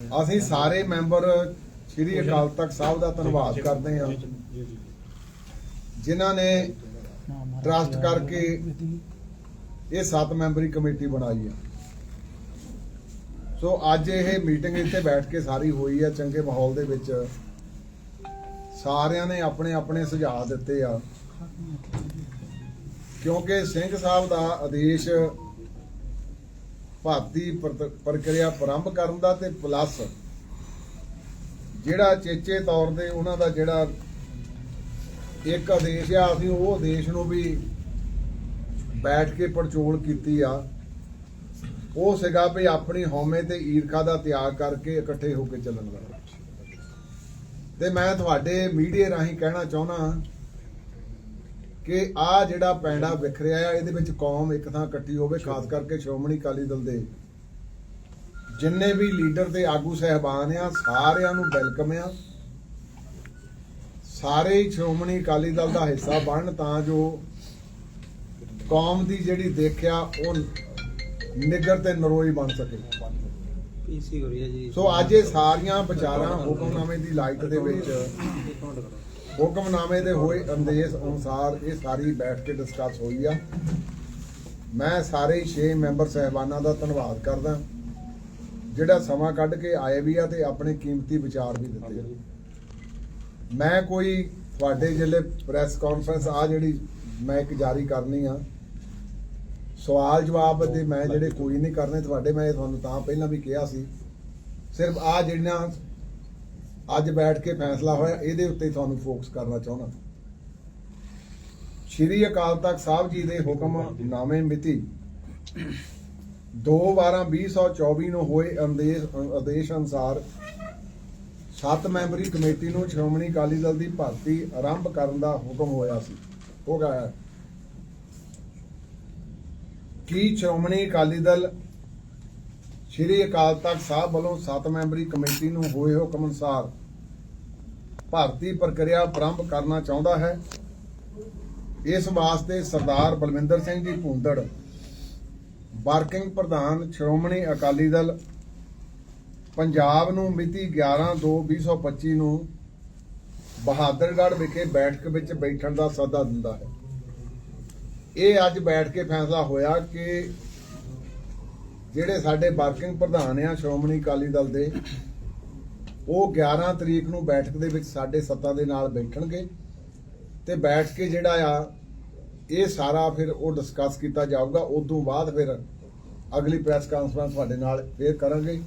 ਅਸੀਂ ਸਾਰੇ ਮੈਂਬਰ ਸ੍ਰੀ ਅਕਾਲ ਤਖਤ ਸਾਹਿਬ ਦਾ ਧੰਨਵਾਦ ਕਰਦੇ ਹਾਂ। ਜਿਨ੍ਹਾਂ ਨੇ ਟਰਸਟ ਕਰਕੇ ਇਹ ਸੱਤ ਮੈਂਬਰੀ ਕਮੇਟੀ ਬਣਾਈ ਆ। ਸੋ ਅੱਜ ਇਹ ਮੀਟਿੰਗ ਇੱਥੇ ਬੈਠ ਕੇ ਸਾਰੀ ਹੋਈ ਆ ਚੰਗੇ ਮਾਹੌਲ ਦੇ ਵਿੱਚ। ਸਾਰਿਆਂ ਨੇ ਆਪਣੇ ਆਪਣੇ ਸੁਝਾਅ ਦਿੱਤੇ ਆ। ਕਿਉਂਕਿ ਸਿੰਘ ਸਾਹਿਬ ਦਾ ਆਦੇਸ਼ ਭਾਰਤੀ ਪ੍ਰਕਿਰਿਆ ਪ੍ਰਾਰੰਭ ਕਰਨ ਦਾ ਤੇ ਪਲੱਸ ਜਿਹੜਾ ਚੇਚੇ ਤੌਰ ਤੇ ਉਹਨਾਂ ਦਾ ਜਿਹੜਾ ਇੱਕ ਆਦੇਸ਼ ਆ, ਅਸੀਂ ਉਹ ਆਦੇਸ਼ ਨੂੰ ਵੀ ਬੈਠ ਕੇ ਪੜਚੋਲ ਕੀਤੀ ਆ। ਉਹ ਸੀਗਾ ਵੀ ਆਪਣੀ ਹਉਮੈ ਤੇ ਈਰਖਾ ਦਾ ਤਿਆਗ ਕਰਕੇ ਇਕੱਠੇ ਹੋ ਕੇ ਚੱਲਣ ਦਾ ਤੇ ਮੈਂ ਤੁਹਾਡੇ ਮੀਡੀਆ ਰਾਹੀਂ ਕਹਿਣਾ ਚਾਹੁੰਦਾ ਕਿ ਆ ਜਿਹੜਾ ਪੈਂਡਾ ਵਿਖਰਿਆ ਆ ਇਹਦੇ ਵਿੱਚ ਕੌਮ ਇੱਕ ਥਾਂ ਇਕੱਠੀ ਹੋਵੇ ਖਾਸ ਕਰਕੇ ਸ਼੍ਰੋਮਣੀ ਅਕਾਲੀ ਦਲ ਦੇ। ਜਿੰਨੇ ਵੀ ਲੀਡਰ ਤੇ ਆਗੂ ਸਹਿਬਾਨ ਆ ਸਾਰਿਆਂ ਨੂੰ ਵੈਲਕਮ ਆ। ਸਾਰੇ ਹੀ ਸ਼੍ਰੋਮਣੀ ਅਕਾਲੀ ਦਲ ਦਾ ਹਿੱਸਾ ਬਣਨ ਤਾਂ ਜੋ ਕੌਮ ਦੀ ਜਿਹੜੀ ਦੇਖਿਆ ਉਹ ਨਿੱਗਰ ਤੇ ਨਰੋਈ ਬਣ ਸਕੇ। ਪੀਸੀ ਹੋ ਰਹੀ ਹੈ ਜੀ। ਸੋ ਅੱਜ ਇਹ ਸਾਰੀਆਂ ਵਿਚਾਰਾਂ ਹੁਕਮਨਾਮੇ ਦੀ ਲਾਈਟ ਦੇ ਵਿੱਚ ਹੁਕਮਨਾਮੇ ਦੇ ਹੋਏ ਅੰਦੇਸ਼ ਅਨੁਸਾਰ ਇਹ ਸਾਰੀ ਬੈਠ ਕੇ ਡਿਸਕਸ ਹੋਈ ਆ। ਮੈਂ ਸਾਰੇ 6 ਮੈਂਬਰ ਸਹਿਬਾਨਾਂ ਦਾ ਧੰਨਵਾਦ ਕਰਦਾ। ਜਿਹੜਾ ਸਮਾਂ ਕੱਢ ਕੇ ਆਏ ਵੀ ਆ ਤੇ ਆਪਣੇ ਕੀਮਤੀ ਵਿਚਾਰ ਵੀ ਦਿੱਤੇ ਮੈਂ ਕੋਈ ਤੁਹਾਡੇ ਜਿਹੜੇ ਪ੍ਰੈਸ ਕਾਨਫਰੰਸ ਆ ਜਿਹੜੀ ਮੈਂ ਇੱਕ ਜਾਰੀ ਕਰਨੀ ਆ। ਸਵਾਲ ਜਵਾਬ ਦੇ ਮੈਂ ਜਿਹੜੇ ਕੋਈ ਨਹੀਂ ਕਰਨੇ ਤੁਹਾਡੇ, ਮੈਂ ਤੁਹਾਨੂੰ ਤਾਂ ਪਹਿਲਾਂ ਵੀ ਕਿਹਾ ਸੀ। ਸਿਰਫ ਆ ਜਿਹੜੀਆਂ ਅੱਜ ਬੈਠ ਕੇ ਫੈਸਲਾ ਹੋਇਆ, ਇਹਦੇ ਉੱਤੇ ਤੁਹਾਨੂੰ ਫੋਕਸ ਕਰਨਾ ਚਾਹੁੰਦਾ। ਸ਼੍ਰੀ ਅਕਾਲ ਤਖਤ ਸਾਹਿਬ ਜੀ ਦੇ ਹੁਕਮ ਨਾਮੇ ਮਿਤੀ 2/12/2024 ਨੂੰ ਹੋਏ ਆਦੇਸ਼ ਆਦੇਸ਼ ਅਨੁਸਾਰ ਸੱਤ ਮੈਂਬਰੀ ਕਮੇਟੀ ਨੂੰ ਸ਼੍ਰੋਮਣੀ ਅਕਾਲੀ ਦਲ ਦੀ ਭਰਤੀ ਆਰੰਭ ਕਰਨ ਦਾ ਹੁਕਮ ਹੋਇਆ ਸੀ। ਹੋ ਗਿਆ ਕੀ ਸ਼੍ਰੋਮਣੀ ਅਕਾਲੀ ਦਲ ਸ਼੍ਰੀ ਅਕਾਲ ਤਖਤ ਸਾਹਿਬ ਵੱਲੋਂ ਸੱਤ ਮੈਂਬਰੀ ਕਮੇਟੀ ਨੂੰ ਹੋਏ ਹੁਕਮ ਅਨੁਸਾਰ ਭਾਰਤੀ ਪ੍ਰਕਿਰਿਆ ਆਰੰਭ ਕਰਨਾ ਚਾਹੁੰਦਾ ਹੈ। ਇਸ ਵਾਸਤੇ ਸਰਦਾਰ ਬਲਵਿੰਦਰ ਸਿੰਘ ਜੀ ਭੁੰਦੜ, ਵਰਕਿੰਗ ਪ੍ਰਧਾਨ ਸ਼੍ਰੋਮਣੀ ਅਕਾਲੀ ਦਲ, ਪੰਜਾਬ ਨੂੰ ਮਿਤੀ 11/2/2025 ਨੂੰ ਬਹਾਦਰਗੜ੍ਹ ਵਿਖੇ ਬੈਠਕ ਵਿੱਚ ਬੈਠਣ ਦਾ ਸੱਦਾ ਦਿੰਦਾ ਹੈ। ਇਹ ਅੱਜ ਬੈਠ ਕੇ ਫੈਸਲਾ ਹੋਇਆ ਕਿ ਜਿਹੜੇ ਸਾਡੇ ਵਰਕਿੰਗ ਪ੍ਰਧਾਨ ਆ, ਸ਼੍ਰੋਮਣੀ ਅਕਾਲੀ ਦਲ ਦੇ, ਉਹ 11 ਤਰੀਕ ਨੂੰ ਬੈਠਕ ਦੇ ਵਿੱਚ ਸਾਡੇ ਸੱਤਾ ਦੇ ਨਾਲ ਬੈਠਣਗੇ ਤੇ ਬੈਠ ਕੇ ਜਿਹੜਾ ਆ, ਇਹ ਸਾਰਾ ਫਿਰ ਉਹ ਡਿਸਕਸ ਕੀਤਾ ਜਾਊਗਾ। ਉਸ ਤੋਂ ਬਾਅਦ ਫਿਰ ਅਗਲੀ ਪ੍ਰੈਸ ਕਾਨਫਰੰਸ ਤੁਹਾਡੇ ਨਾਲ ਫੇਰ ਕਰਾਂਗੇ।